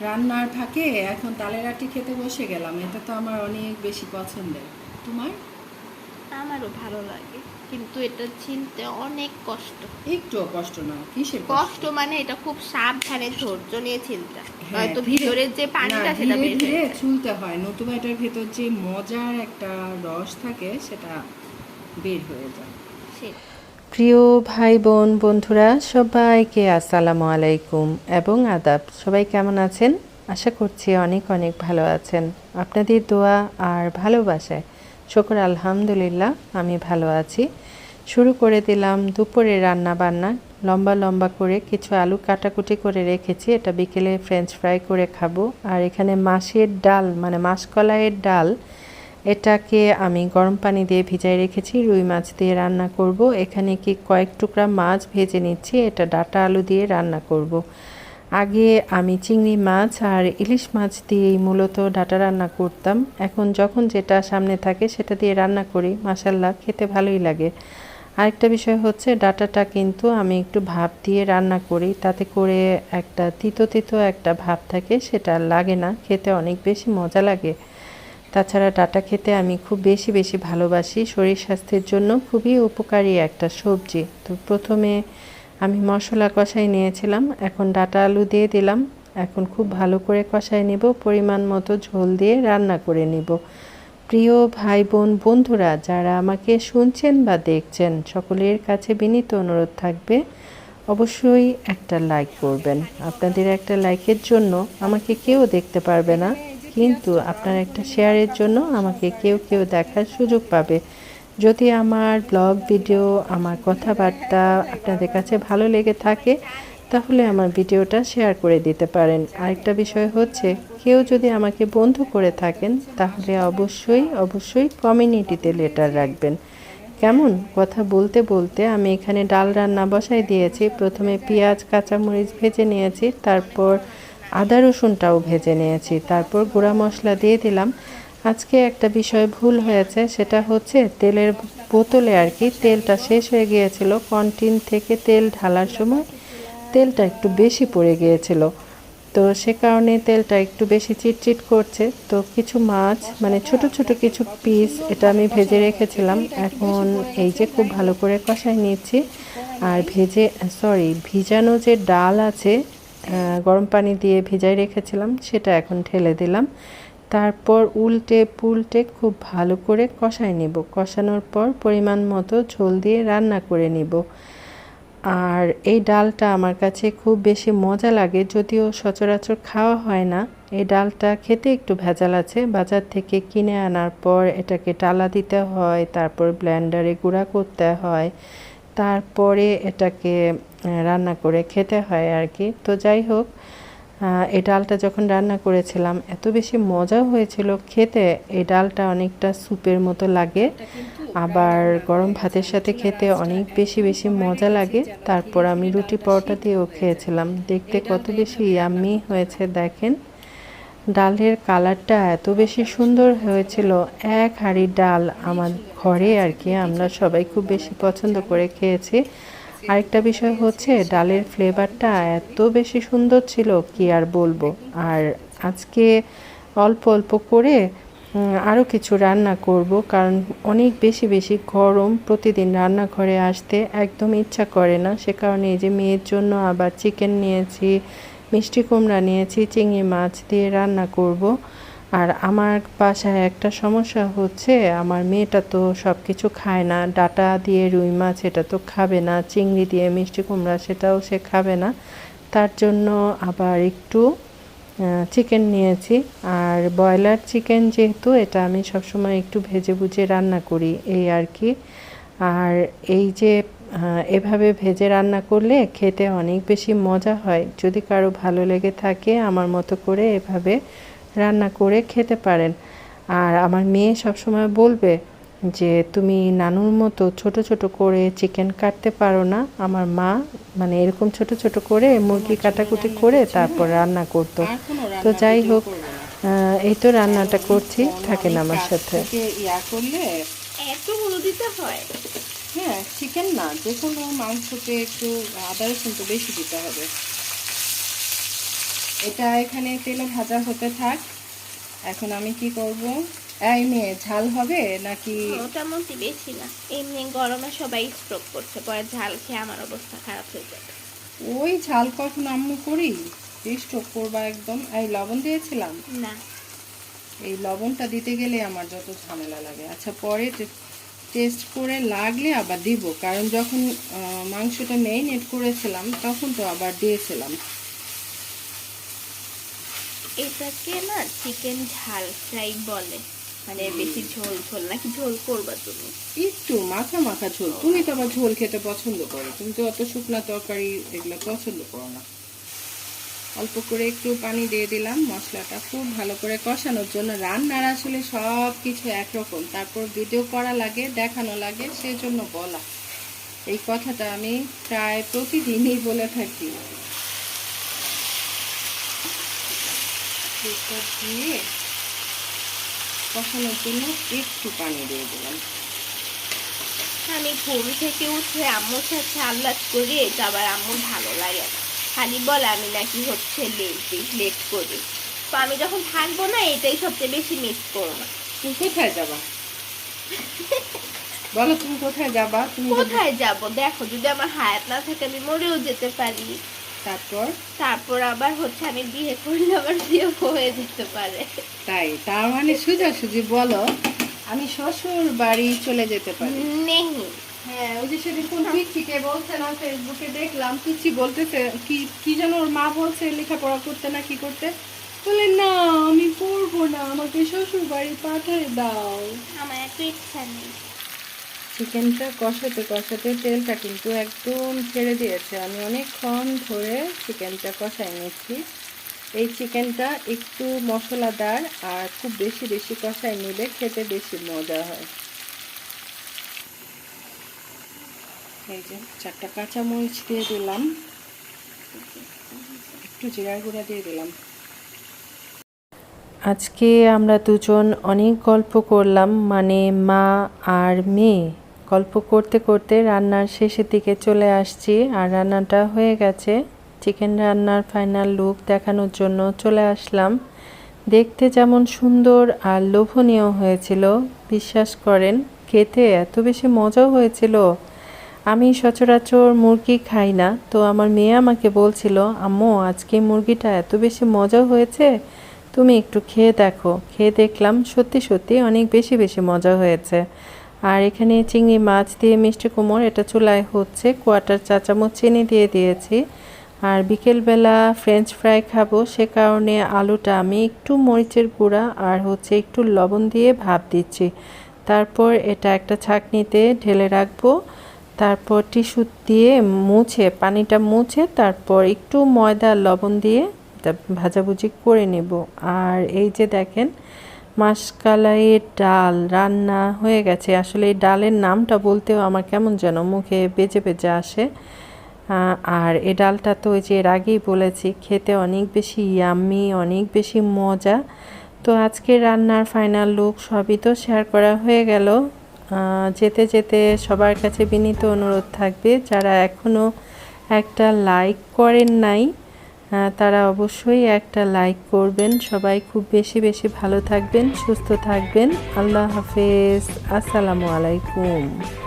রান্নার ফাঁকে এখন তালের আটি খেতে বসে গেলাম এটা তো আমার অনেক বেশি পছন্দের। তোমার? আমারও ভালো লাগে কিন্তু এটা চিনতে অনেক কষ্ট। একটু কষ্ট না কিসের কষ্ট? মানে এটা খুব সাবধানে ধৈর্য নিয়ে চিনতে। হয়। হ্যাঁ, হয়তো ভিতরের যে পানিটা সেটা বের ধীরে হয়ে চুলতে হয় নতুবা এটার ভেতর যে মজার একটা রস থাকে সেটা বের হয়ে যায়। সে- প্রিয় ভাই বোন বন্ধুরা, সবাইকে আসসালামু আলাইকুম এবং আদাব। সবাই কেমন আছেন? আশা করছি অনেক অনেক ভালো আছেন। আপনাদের দোয়া আর ভালোবাসায় শুকর আলহামদুলিল্লাহ, আমি ভালো আছি। শুরু করে দিলাম দুপুরে রান্না বান্না লম্বা লম্বা করে কিছু আলু কাটাকুটি করে রেখেছি। এটা বিকেলে ফ্রেঞ্চ ফ্রাই করে খাব। আর এখানে মাছের ডাল মানে মাসকলাইয়ের ডাল এটাকে আমি গরম পানি দিয়ে ভিজাই রেখেছি, রুই মাছ দিয়ে রান্না করব। এখানে কি কয়েক টুকরা মাছ ভেজে নিচ্ছি, এটা ডাটা আলু দিয়ে রান্না করব। আগে আমি চিংড়ি মাছ আর ইলিশ মাছ দিয়েই মূলত ডাটা রান্না করতাম। এখন যখন যেটা সামনে থাকে সেটা দিয়ে রান্না করি মাসাল্লাহ খেতে ভালোই লাগে। আরেকটা বিষয় হচ্ছে, ডাটাটা কিন্তু আমি একটু ভাপ দিয়ে রান্না করি, তাতে করে একটা তিতো তিতো একটা ভাব থাকে, সেটা লাগে না, খেতে অনেক বেশি মজা লাগে। তাছাড়া ডাটা খেতে আমি খুব বেশি বেশি ভালোবাসি। শরীর স্বাস্থ্যের জন্য খুবই উপকারী একটা সবজি। তো প্রথমে আমি মশলা কষাই নিয়েছিলাম, এখন ডাটা আলু দিয়ে দিলাম। এখন খুব ভালো করে কষাই নিব, পরিমাণ মতো ঝোল দিয়ে রান্না করে নিব। প্রিয় ভাই বোন বন্ধুরা, যারা আমাকে শুনছেন বা দেখছেন, সকলের কাছে বিনীত অনুরোধ থাকবে, অবশ্যই একটা লাইক করবেন। আপনাদের একটা লাইকের জন্য আমাকে কেউ দেখতে পারবে না। কিন্তু আপনার একটা শেয়ারের জন্য আমাকে কেউ কেউ দেখার সুযোগ পাবে। যদি আমার ব্লগ, ভিডিও, আমার কথাবার্তা আপনাদের কাছে ভালো লেগে থাকে, তাহলে আমার ভিডিওটা শেয়ার করে দিতে পারেন। আরেকটা বিষয় হচ্ছে, কেউ যদি আমাকে বন্ধু করে থাকেন, তাহলে অবশ্যই অবশ্যই কমিউনিটিতে লেটার রাখবেন। কেমন? কথা বলতে বলতে আমি এখানে ডাল রান্না বসাই দিয়েছি। প্রথমে পেঁয়াজ, কাঁচামরিচ ভেজে নিয়েছি। তারপর আদা রসুনটাও ভেজে নিয়েছি। তারপর গুঁড়া মশলা দিয়ে দিলাম। আজকে একটা বিষয় ভুল হয়েছে, সেটা হচ্ছে তেলের বোতলে আর কি তেলটা শেষ হয়ে গিয়েছিল। কন্টিন থেকে তেল ঢালার সময় তেলটা একটু বেশি পড়ে গিয়েছিল। তো সে কারণে তেলটা একটু বেশি চিটচিট করছে। তো কিছু মাছ মানে ছোট ছোট কিছু পিস এটা আমি ভেজে রেখেছিলাম। এখন এই যে খুব ভালো করে কষাই নিচ্ছি। আর ভেজে সরি ভিজানো যে ডাল আছে গরম পানি দিয়ে ভিজাই রেখেছিলাম, সেটা এখন ঢেলে দিলাম। তারপর উল্টে পুলটে খুব ভালো করে কষাই নিব। কষানোর পর পরিমাণ মতো ঝোল দিয়ে রান্না করে নিব। আর এই ডালটা আমার কাছে খুব বেশি মজা লাগে, যদিও সচরাচর খাওয়া হয় না। এই ডালটা খেতে একটু ভেজাল আছে। বাজার থেকে কিনে আনার পর এটাকে টালা দিতে হয়, তারপর ব্লেন্ডারে গুঁড়া করতে হয়, তারপরে এটাকে রান্না করে খেতে হয় আর কি। তো যাই হোক এই ডালটা যখন রান্না করেছিলাম এত বেশি মজা হয়েছিল খেতে। এই ডালটা অনেকটা স্যুপের মতো লাগে। আবার গরম ভাতের সাথে খেতে অনেক বেশি বেশি মজা লাগে। তারপর আমি রুটি পরোটা দিয়েও খেয়েছিলাম। দেখতে কত বেশি ইয়াম্মি হয়েছে দেখেন। ডালের কালারটা এত বেশি সুন্দর হয়েছিল। এক হাঁড়ি ডাল আমার ঘরে আর কি আমরা সবাই খুব বেশি পছন্দ করে খেয়েছি। আরেকটা বিষয় হচ্ছে, ডালের ফ্লেভারটা এত বেশি সুন্দর ছিল, কি আর বলব? আর আজকে অল্প অল্প করে আরও কিছু রান্না করব, কারণ অনেক বেশি বেশি গরম প্রতিদিন রান্নাঘরে আসতে একদম ইচ্ছা করে না। সে কারণে এই যে মেয়ের জন্য আবার চিকেন নিয়েছি, মিষ্টি কুমড়া নিয়েছি, চিংড়ি মাছ দিয়ে রান্না করব। আর আমার বাসায় একটা সমস্যা হচ্ছে, আমার মেয়েটা তো সব কিছু খায় না। ডাটা দিয়ে রুই মাছ এটা তো খাবে না, চিংড়ি দিয়ে মিষ্টি কুমড়া সেটাও সে খাবে না। তার জন্য আবার একটু চিকেন নিয়েছি। আর ব্রয়লার চিকেন যেহেতু, এটা আমি সবসময় একটু ভেজে বুঝে রান্না করি, এই আর কি। আর এই যে এভাবে ভেজে রান্না করলে খেতে অনেক বেশি মজা হয়। যদি কারও ভালো লেগে থাকে, আমার মতো করে এভাবে রান্না করে খেতে পারেন। আর আমার মেয়ে সবসময় বলবে যে তুমি নানুর মতো ছোট ছোট করে চিকেন কাটতে পারো না। আমার মা মানে এরকম ছোট ছোট করে মুরগি কাটাকুটি করে তারপর রান্না করতো। তো যাই হোক এই তো রান্নাটা করছি থাকেন আমার সাথে। ইয়া করলে দিতে হয়? হ্যাঁ চিকেন না যে কোনো মাংসতে একটু আদা রসুন তো বেশি দিতে হবে। এটা এখানে তেলে ভাজা হতে থাক। এখন আমি কি করব? এই মেয়ে ঝাল হবে নাকি? মোটামুটি বেশি না। এমনি গরমে সবাই স্ট্রোক করছে পরে ঝাল খেয়ে আমার অবস্থা খারাপ হয়ে যাবে। ওই ঝাল কখন আম্মু করি? স্ট্রোক করবা একদম। এই লবণ দিয়েছিলাম? না। এই লবণটা দিতে গেলে আমার যত ঝামেলা লাগে। আচ্ছা পরে টেস্ট করে লাগলে আবার দিব। কারণ যখন মাংসটা মেরিনেট করেছিলাম তখন তো আবার দিয়েছিলাম। এটাকে না চিকেন ঝাল ফ্রাই বলে। মানে বেশি ঝোল ঝোল নাকি ঝোল করবা তুমি? একটু মাখা মাখা ঝোল। তুমি তো আবার ঝোল খেতে পছন্দ করো। তুমি তো অত শুকনা তরকারি এগুলো পছন্দ করো না। অল্প করে একটু পানি দিয়ে দিলাম মশলাটা খুব ভালো করে কষানোর জন্য। রান্নার আসলে সব কিছু একরকম। তারপর ভিডিও করা লাগে দেখানো লাগে সেই জন্য বলা। এই কথাটা আমি প্রায় প্রতিদিনই বলে থাকি। দিয়ে কষানোর জন্য একটু পানি দিয়ে দিলাম। আমি ঘুম থেকে উঠে আম্মুর সাথে আল্লাদ করি আম্মুর ভালো লাগে না। খালি বলে আমি নাকি হচ্ছে লেজি লেট করি। তো আমি যখন থাকব না এটাই সবচেয়ে বেশি মিস করো না। তুমি কোথায় যাবা? বলো তুমি কোথায় যাবা? তুমি কোথায় যাব? দেখো যদি আমার হায়াত না থাকে আমি মরেও যেতে পারি। তারপর? তারপর আবার হচ্ছে আমি বিয়ে করলে আবার বিয়ে হয়ে যেতে পারে। তাই তার মানে সোজাসুজি বলো আমি শ্বশুর বাড়ি চলে যেতে পারি। নেই। হ্যাঁ ওই যে সেদিন কোন পিচ্ছিকে বলছে না ফেসবুকে দেখলাম পিচ্ছি বলতেছে কি কি যেন ওর মা বলছে লেখাপড়া করতে না কি করতে। বলে না আমি পড়ব না আমাকে শ্বশুর বাড়ি পাঠিয়ে দাও। আমার এত ইচ্ছা নেই। চিকেনটা কষাতে কষাতে তেলটা কিন্তু একদম ছেড়ে দিয়েছে। আমি অনেকক্ষণ ধরে চিকেনটা কষাই নিচ্ছি। এই চিকেনটা একটু মশলাদার আর খুব বেশি বেশি কষাই নিলে খেতে বেশি মজা হয়। এই যে চারটা কাঁচামরিচ দিয়ে দিলাম। একটু জিরার গুঁড়া দিয়ে দিলাম। আজকে আমরা দুজন অনেক গল্প করলাম মানে মা আর মেয়ে। গল্প করতে করতে রান্নার শেষের দিকে চলে আসছি আর রান্নাটা হয়ে গেছে। চিকেন রান্নার ফাইনাল লুক দেখানোর জন্য চলে আসলাম। দেখতে যেমন সুন্দর আর লোভনীয় হয়েছিল, বিশ্বাস করেন, খেতে এত বেশি মজাও হয়েছিল। আমি সচরাচর মুরগি খাই না, তো আমার মেয়ে আমাকে বলছিল, আম্মু, আজকে মুরগিটা এত বেশি মজা হয়েছে? তুমি একটু খেয়ে দেখো। খেয়ে দেখলাম সত্যি সত্যি অনেক বেশি বেশি মজা হয়েছে। আর এখানে চিংড়ি মাছ দিয়ে মিষ্টি কুমড়, এটা চুলায় হচ্ছে। কোয়াটার চা চামচ চিনি দিয়ে দিয়েছি। আর বিকেলবেলা ফ্রেঞ্চ ফ্রাই খাব, সে কারণে আলুটা আমি একটু মরিচের গুঁড়া আর হচ্ছে একটু লবণ দিয়ে ভাপ দিচ্ছি। তারপর এটা একটা ছাঁকনিতে ঢেলে রাখব। তারপর টিস্যু দিয়ে মুছে, পানিটা মুছে, তারপর একটু ময়দা, লবণ দিয়ে ভাজাভুজি করে নেব। আর এই যে দেখেন মাসকালাইয়ের ডাল রান্না হয়ে গেছে। আসলে এই ডালের নামটা বলতেও আমার কেমন যেন মুখে বেজে বেজে আসে। আর এ ডালটা তো ওই যে এর আগেই বলেছি, খেতে অনেক বেশি ইয়াম্মি অনেক বেশি মজা। তো আজকে রান্নার ফাইনাল লুক সবই তো শেয়ার করা হয়ে গেল। যেতে যেতে সবার কাছে বিনীত অনুরোধ থাকবে, যারা এখনও একটা লাইক করেন নাই তারা অবশ্যই একটা লাইক করবেন। সবাই খুব বেশি বেশি ভালো থাকবেন, সুস্থ থাকবেন। আল্লাহ হাফেজ। আসসালামু আলাইকুম।